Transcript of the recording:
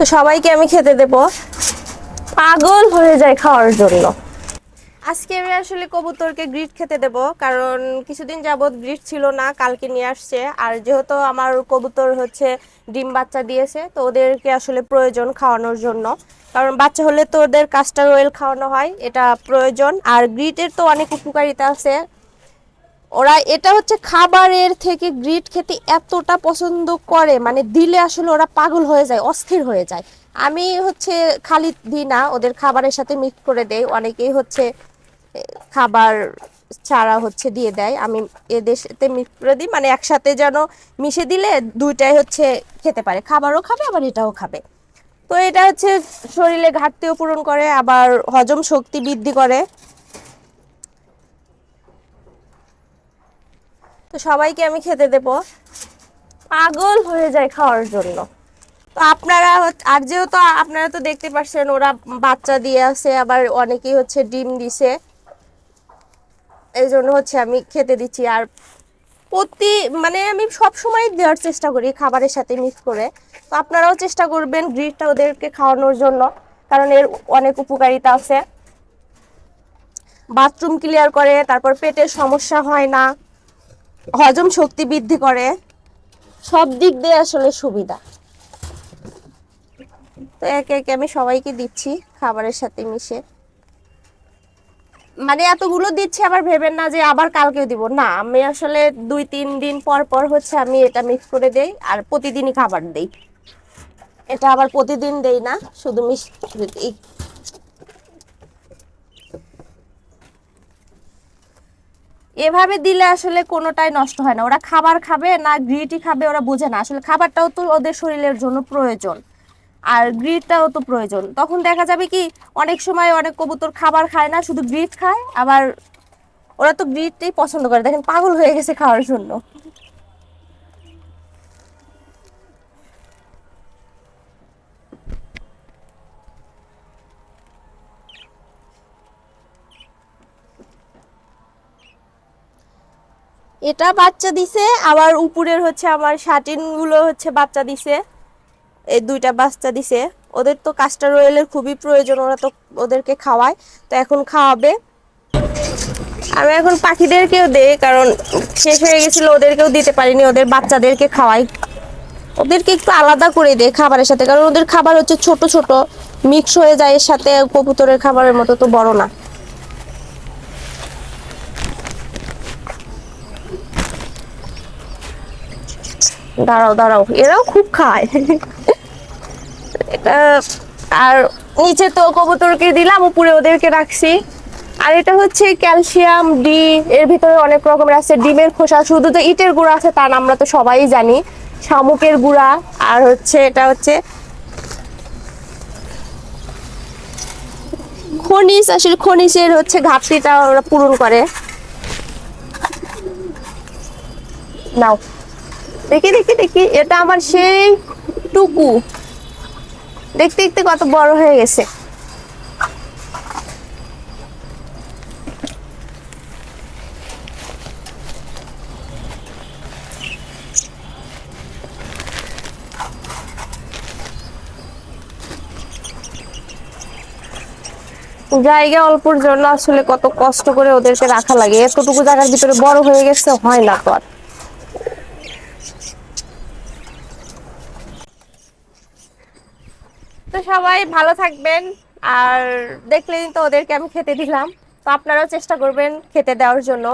তো সবাইকে আমি খেতে দেব। পাগল হয়ে যায় খাওয়ার জন্য। আজকে আমি আসলে কবুতরকে গ্রিট খেতে দেব, কারণ কিছুদিন যাবত গ্রিট ছিল না, কালকে নিয়ে আসছে। আর যেহেতু আমার কবুতর হচ্ছে ডিম বাচ্চা দিয়েছে, তো ওদেরকে আসলে প্রয়োজন খাওয়ানোর জন্য। কারণ বাচ্চা হলে তো ওদের কাস্টার অয়েল খাওয়ানো হয়, এটা প্রয়োজন। আর গ্রিটের তো অনেক উপকারিতা আছে ওরা এটা হচ্ছে খাবারের থেকে গ্রিট খেতে এতটা পছন্দ করে মানে দিলে আসলে ওরা পাগল হয়ে যায়, অস্থির হয়ে যায়। আমি হচ্ছে খালি দিই না, ওদের খাবারের সাথে মিক্স করে দেই। অনেকেই হচ্ছে খাবার ছাড়া হচ্ছে দিয়ে দেয়। আমি এদের সাথে মিক্স করে দিই মানে একসাথে যেন মিশে দিলে দুইটাই হচ্ছে খেতে পারে। খাবারও খাবে, আবার এটাও খাবে। তো এটা হচ্ছে শরীরে ঘাটতিও পূরণ করে, আবার হজম শক্তি বৃদ্ধি করে। তো সবাইকে আমি খেতে দেব। পাগল হয়ে যায় খাওয়ার জন্য। তো আপনারা আর যেহেতু আপনারা তো দেখতে পাচ্ছেন, ওরা বাচ্চা দিয়ে আছে, আবার অনেকেই হচ্ছে ডিম দিছে। এই জন্য হচ্ছে আমি খেতে দিচ্ছি। আর প্রতি মানে আমি সব সময় দেওয়ার চেষ্টা করি খাবারের সাথে মিক্স করে। তো আপনারাও চেষ্টা করবেন গ্রিটটা ওদেরকে খাওয়ানোর জন্য, কারণ এর অনেক উপকারিতা আছে। বাথরুম ক্লিয়ার করে, তারপর পেটের সমস্যা হয় না। হজম শক্তি বৃদ্ধি করে। সব দিক দিয়ে আসলে সুবিধা। তো একে একে আমি সবাইকে দিচ্ছি খাবারের সাথে মিশে। মানে এতগুলো দিচ্ছি আবার ভেবেন না যে আবার কালকে দিব। না আমি আসলে দুই তিন দিন পর পর হচ্ছে আমি এটা মিক্স করে দেই আর প্রতিদিনই খাবার দেই। এটা আবার প্রতিদিন দেই না শুধু মিক্স করে দিই এভাবে দিলে আসলে কোনোটাই নষ্ট হয় না। ওরা খাবার খাবে না গ্রিটি খাবে, ওরা বোঝে না। আসলে খাবারটাও তো ওদের শরীরের জন্য প্রয়োজন। আর গ্রিটটাও তো প্রয়োজন। তখন দেখা যাবে কি, অনেক সময় অনেক কবুতর খাবার খায় না, শুধু গ্রিট খায়, আবার ওরা তো গ্রিটটাই পছন্দ করে। দেখেন পাগল হয়ে গেছে খাওয়ার জন্য। এটা বাচ্চা দিছে, আবার উপরের হচ্ছে আমার শাটিনগুলো হচ্ছে বাচ্চা দিছে। এই দুইটা বাচ্চা দিছে। ওদের তো কাস্টার অয়েলের খুবই প্রয়োজন, ওরা তো ওদেরকে খাওয়ায়। তো এখন খাওয়াবে। আমি এখন পাখিদেরকেও দেই, কারণ শেষ হয়ে গেছিল, ওদেরকেও দিতে পারিনি। ওদের বাচ্চাদেরকে খাওয়াই। ওদেরকে একটু আলাদা করে দেয় খাবারের সাথে, কারণ ওদের খাবার হচ্ছে ছোট ছোট, মিক্স হয়ে যায়, এর সাথে কবুতরের খাবারের মতো তো বড় না। দাঁড়াও দাঁড়াও। এরাও খুব খায়। এটা, আর নিচে তো কবুতরকে দিলাম, উপরে ওদেরকে রাখছি। আর এটা হচ্ছে ক্যালসিয়াম, ডি, এর ভিতরে অনেক রকমের আছে। ডিমের খোসা, শুধু তো ইটের গুঁড়া আছে তা না, আমরা তো সবাই জানি। শামুকের গুঁড়া, আর হচ্ছে এটা হচ্ছে খনিজ, আসলে খনিজের হচ্ছে ঘাটতিটা ওরা পূরণ করে। নাও। দেখি দেখি দেখি। এটা আমার সেই টুকু। দেখতে দেখতে কত বড় হয়ে গেছে। জায়গা অল্পর জন্য আসলে কত কষ্ট করে ওদেরকে রাখা লাগে। এতটুকু জায়গার ভিতরে বড় হয়ে গেছে, হয় না তো আর। তো সবাই ভালো থাকবেন। আর দেখলেন তো ওদেরকে আমি খেতে দিলাম। তো আপনারাও চেষ্টা করবেন খেতে দেওয়ার জন্য।